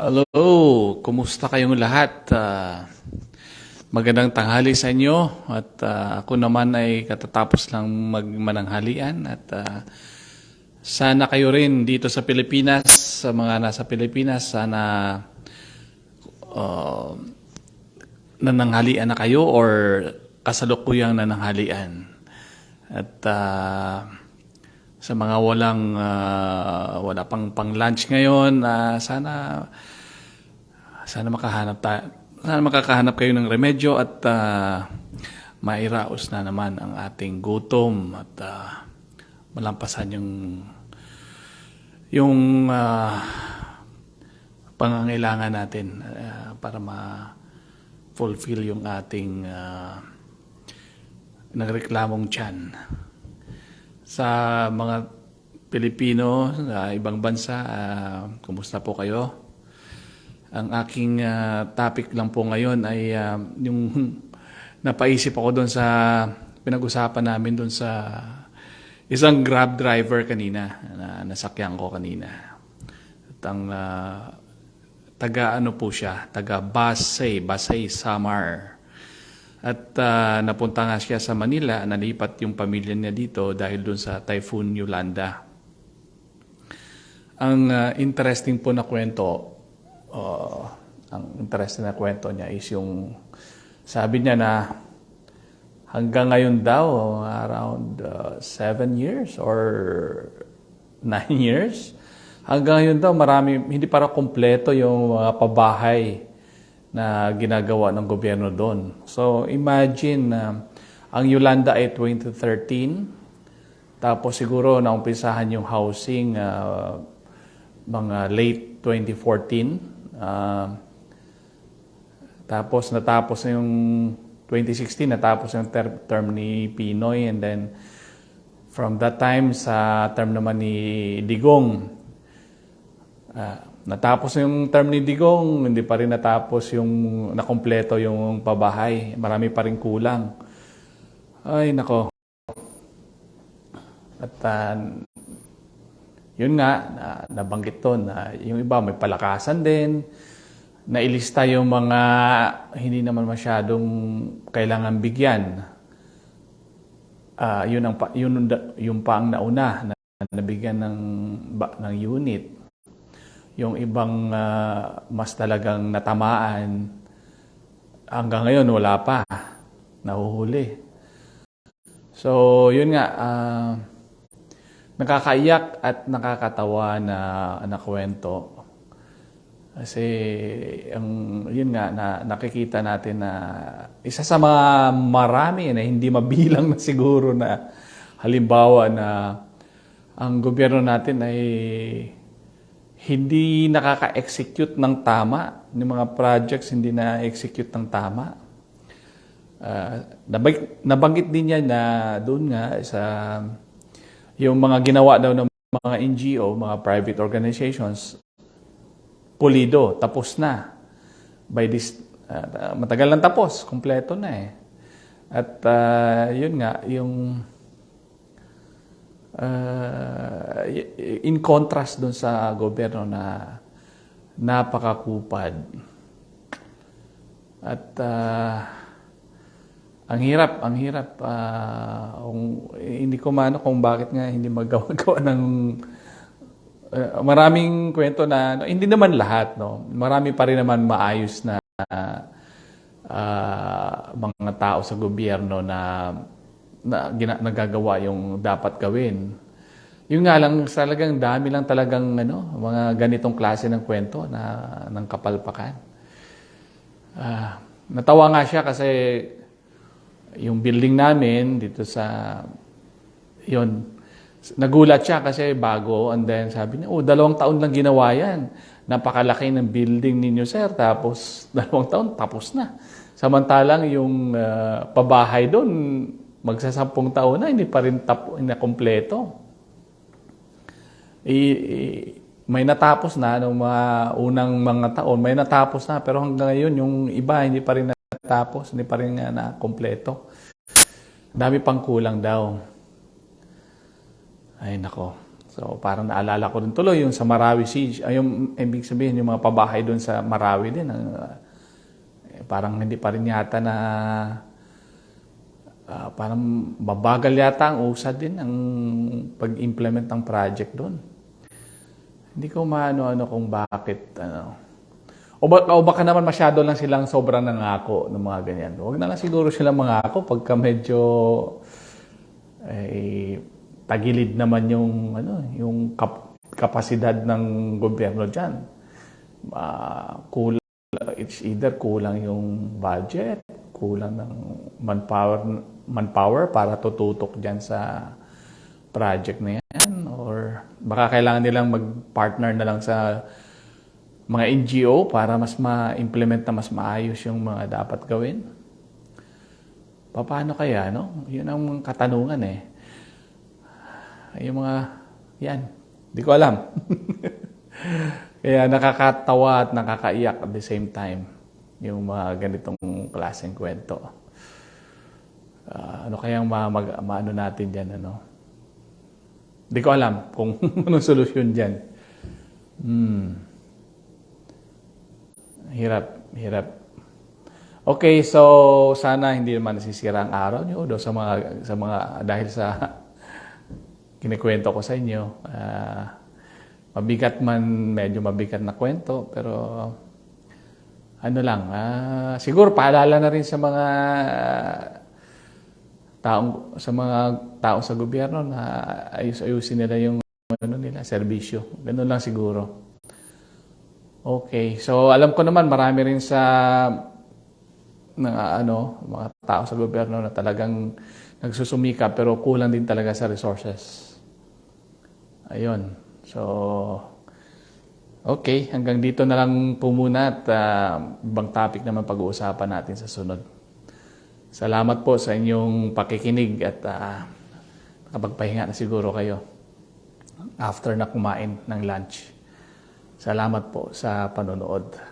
Hello, kumusta kayong lahat? Ah, magandang tanghali sa inyo at ah, ako naman ay katatapos lang magmananghalian at ah, sana kayo rin dito sa Pilipinas, sa mga nasa Pilipinas, sana ah, nananghalian na kayo or kasalukuyang nananghalian. At ah, sa mga walang ah, wala pang pang lunch ngayon, ah, sana sana makahanap ta sana makakahanap kayo ng remedyo at ah, mairaos na naman ang ating gutom at ah, malampasan yung yung ah, pangangailangan natin ah, para ma-fulfill yung ating uh, nagreklamong tiyan sa mga Pilipino sa ibang bansa, ah, kumusta po kayo? Ang aking ah, topic lang po ngayon ay ah, yung napaisip ako doon sa pinag-usapan namin doon sa isang grab driver kanina na nasakyan ko kanina. At ang ah, taga ano po siya, taga Basay, Basay, Samar. At ah, napunta nga siya sa Manila, nalipat yung pamilya niya dito dahil dun sa Typhoon Yolanda. Ang ah, interesting po na kwento, ah, ang interesting na kwento niya is yung sabi niya na hanggang ngayon daw, around uh, seven years or nine years, hanggang ngayon daw marami, hindi para kompleto yung mga pabahay na ginagawa ng gobyerno doon. So imagine na ang Yolanda ay 2013, tapos siguro naumpisahan yung housing ah, mga late 2014. ah, tapos natapos na yung 2016, natapos yung ter- term ni Pinoy and then from that time sa term naman ni Digong, ah, natapos na yung term ni Digong, hindi pa rin natapos yung nakompleto yung pabahay. Marami pa rin kulang. Ay, nako. At ah, yun nga, na, nabanggit to na yung iba may palakasan din. Nailista yung mga hindi naman masyadong kailangan bigyan. Ah, yun ang yun yung pa ang nauna na nabigyan ng ng unit. Yung ibang ah, mas talagang natamaan hanggang ngayon wala pa. Nahuhuli. So, yun nga ah, nakakaiyak at nakakatawa na na kwento. Kasi ang yun nga na nakikita natin na isa sa mga marami na hindi mabilang na siguro na halimbawa na ang gobyerno natin ay hindi nakaka-execute ng tama ng mga projects hindi na-execute ng tama. Uh, nabag, nabanggit din niya na doon nga sa yung mga ginawa daw ng mga NGO, mga private organizations, pulido, tapos na. By this, uh, matagal lang tapos, kompleto na eh. At uh, yun nga, yung uh, in contrast dun sa gobyerno na napakakupad. At uh, ang hirap, ang hirap. Uh, kung, hindi ko mano kung bakit nga hindi magawa ng uh, maraming kwento na no, hindi naman lahat no. Marami pa rin naman maayos na uh, mga tao sa gobyerno na na gina, nagagawa yung dapat gawin. Yung nga lang talagang dami lang talagang ano, mga ganitong klase ng kwento na ng kapalpakan. Uh, natawa nga siya kasi yung building namin dito sa yon nagulat siya kasi bago and then sabi niya oh dalawang taon lang ginawa yan napakalaki ng building ninyo sir tapos dalawang taon tapos na samantalang yung uh, pabahay doon magsasampung taon na hindi pa rin tap na kompleto I, i, may natapos na nung mga unang mga taon may natapos na pero hanggang ngayon yung iba hindi pa rin tapos hindi pa rin nga na kompleto. Dami pang kulang daw. Ay nako. So parang naalala ko rin tuloy yung sa Marawi Siege, ay yung ibig sabihin yung mga pabahay doon sa Marawi din. ang, eh, parang hindi pa rin yata na ah, parang mabagal yata ang usad din ang pag-implement ng project doon. Hindi ko maano-ano kung bakit ano. O, ba, o baka naman masyado lang silang sobrang nangako ng mga ganyan. Huwag na lang siguro silang mangako pagka medyo eh, tagilid naman yung ano, yung kap- kapasidad ng gobyerno diyan. kulang it's either kulang yung budget, kulang ng manpower manpower para tututok diyan sa project na yan or baka kailangan nilang mag-partner na lang sa mga NGO para mas ma-implement na mas maayos yung mga dapat gawin. Paano kaya, no? Yun ang katanungan eh. Yung mga, yan, di ko alam. kaya nakakatawa at nakakaiyak at the same time yung mga ganitong klaseng kwento. Ah, ano kayang ma, mag, maano natin dyan, ano? Di ko alam kung anong solusyon dyan. Hmm. Hirap, hirap. Okay, so sana hindi naman nasisira ang araw niyo do sa mga sa mga dahil sa kinikwento ko sa inyo. Ah, mabigat man, medyo mabigat na kwento, pero ano lang, ah, siguro paalala na rin sa mga taong sa mga tao sa gobyerno na ayus-ayusin nila yung ano nila, serbisyo. Ganun lang siguro. Okay. So, alam ko naman marami rin sa mga ano, mga tao sa gobyerno na talagang nagsusumika pero kulang din talaga sa resources. Ayun. So, okay. Hanggang dito na lang po muna at ah, ibang topic naman pag-uusapan natin sa sunod. Salamat po sa inyong pakikinig at uh, nakapagpahinga na siguro kayo after na kumain ng lunch. Salamat po sa panonood.